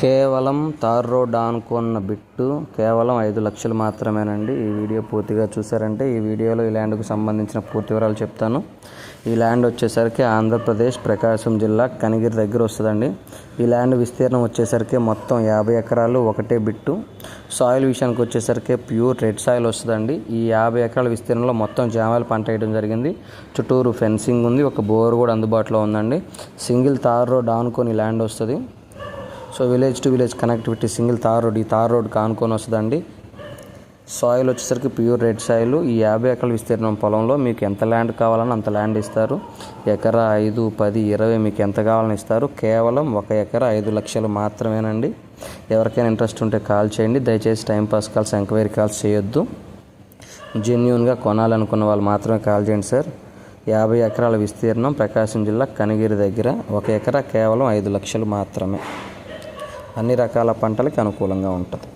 కేవలం tar road ఆనుకున్న bit కేవలం ఐదు లక్షలు మాత్రమేనండి. ఈ వీడియో పూర్తిగా చూసారంటే ఈ వీడియోలో ఈ ల్యాండ్కు సంబంధించిన పూర్తి వివరాలు చెప్తాను. ఈ ల్యాండ్ వచ్చేసరికి ఆంధ్రప్రదేశ్ ప్రకాశం జిల్లా కనిగిరి దగ్గర వస్తుందండి. ఈ ల్యాండ్ విస్తీర్ణం వచ్చేసరికి మొత్తం యాభై ఎకరాలు ఒకటే బిట్టు. సాయిల్ విషయానికి వచ్చేసరికి ప్యూర్ రెడ్ సాయిల్ వస్తుందండి. ఈ యాభై ఎకరాల విస్తీర్ణంలో మొత్తం జామాయిల పంట వేయడం జరిగింది. చుట్టూరు ఫెన్సింగ్ ఉంది ఒక బోర్ కూడా అందుబాటులో ఉందండి. సింగిల్ తార్ రోడ్ ఆనుకొని ల్యాండ్ వస్తుంది. So village to village connectivity single tar road ఈ తార్ రోడ్ కానుకొని వస్తుందండి. సాయిల్ వచ్చేసరికి ప్యూర్ రెడ్ సాయిల్. ఈ యాభై ఎకరాల విస్తీర్ణం పొలంలో మీకు ఎంత ల్యాండ్ కావాలని అంత ల్యాండ్ ఇస్తారు. ఎకరా ఐదు పది ఇరవై మీకు ఎంత కావాలని ఇస్తారు. కేవలం ఒక ఎకరా ఐదు లక్షలు మాత్రమేనండి. ఎవరికైనా ఇంట్రెస్ట్ ఉంటే కాల్ చేయండి. దయచేసి టైంపాస్ కాల్స్ ఎంక్వైరీ కాల్స్ చేయొద్దు. జెన్యున్గా కొనాలనుకున్న వాళ్ళు మాత్రమే కాల్ చేయండి సార్. యాభై ఎకరాల విస్తీర్ణం ప్రకాశం జిల్లా కనిగిరి దగ్గర. ఒక ఎకరా కేవలం ఐదు లక్షలు మాత్రమే. అన్ని రకాల పంటలకి అనుకూలంగా ఉంటుంది.